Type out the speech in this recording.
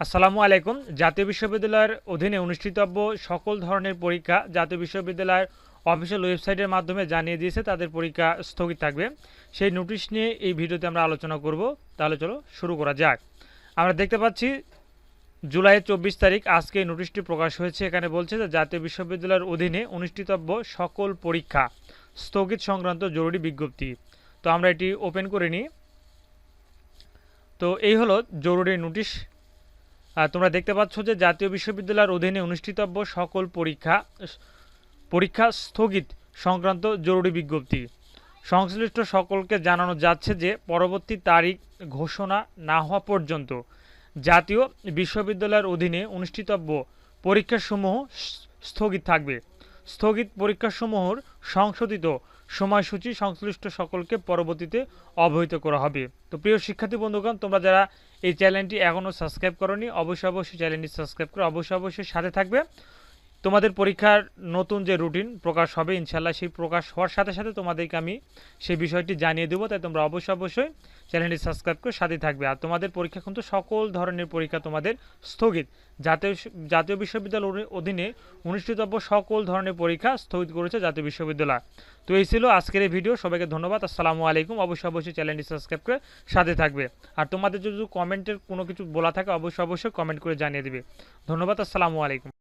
আসসালামু আলাইকুম। জাতীয় বিশ্ববিদ্যালয়ের অধীনে অনুষ্ঠিতব্য সকল ধরনের পরীক্ষা জাতীয় বিশ্ববিদ্যালয়ের অফিসিয়াল ওয়েবসাইটের মাধ্যমে জানিয়ে দিয়েছে, তাদের পরীক্ষা স্থগিত থাকবে। সেই নোটিশ নিয়ে এই ভিডিওতে আমরা আলোচনা করব। তাহলে চলো শুরু করা যাক। আমরা দেখতে পাচ্ছি, জুলাইয়ের চব্বিশ তারিখ আজকে এই নোটিশটি প্রকাশ হয়েছে। এখানে বলছে যে জাতীয় বিশ্ববিদ্যালয়ের অধীনে অনুষ্ঠিতব্য সকল পরীক্ষা স্থগিত সংক্রান্ত জরুরি বিজ্ঞপ্তি। তো আমরা এটি ওপেন করে নিই। তো এই হলো জরুরি নোটিশ। তোমরা দেখতে পাচ্ছ যে জাতীয় বিশ্ববিদ্যালয়ের অধীনে অনুষ্ঠিতব্য সকল পরীক্ষা পরীক্ষা স্থগিত সংক্রান্ত জরুরি বিজ্ঞপ্তি। সংশ্লিষ্ট সকলকে জানানো যাচ্ছে যে পরবর্তী তারিখ ঘোষণা না হওয়া পর্যন্ত জাতীয় বিশ্ববিদ্যালয়ের অধীনে অনুষ্ঠিতব্য পরীক্ষাসমূহ স্থগিত থাকবে। স্থগিত পরীক্ষাসমূহর সংশোধিত সময়সূচি সংশ্লিষ্ট সকলকে পরবর্তীতে অবহিত করা হবে। তো প্রিয় শিক্ষার্থী বন্ধুগণ, তোমরা যারা এই চ্যানেলটি এখনও সাবস্ক্রাইব করনি, অবশ্যই অবশ্যই চ্যানেলটি সাবস্ক্রাইব করে অবশ্যই অবশ্যই সাথে থাকবে। তোমাদের পরীক্ষার নতুন যে রুটিন প্রকাশ হবে ইনশাল্লাহ সেই প্রকাশ হওয়ার সাথে সাথে তোমাদেরকে আমি সেই বিষয়টি জানিয়ে দেবো। তাই তোমরা অবশ্যই অবশ্যই চ্যানেলটি সাবস্ক্রাইব করে সাথে থাকবে। আর তোমাদের পরীক্ষা কিন্তু সকল ধরনের পরীক্ষা তোমাদের স্থগিত। জাতীয় জাতীয় বিশ্ববিদ্যালয়ের অধীনে অনুষ্ঠিতব্য সকল ধরনের পরীক্ষা স্থগিত করেছে জাতীয় বিশ্ববিদ্যালয়। তো এই ছিল আজকের এই ভিডিও। সবাইকে ধন্যবাদ। আসসালামু আলাইকুম। অবশ্যই অবশ্যই চ্যানেলটি সাবস্ক্রাইব করে সাথে থাকবে। আর তোমাদের যদি কমেন্টের কোনো কিছু বলা থাকে, অবশ্যই অবশ্যই কমেন্ট করে জানিয়ে দেবে। ধন্যবাদ। আসসালামু আলাইকুম।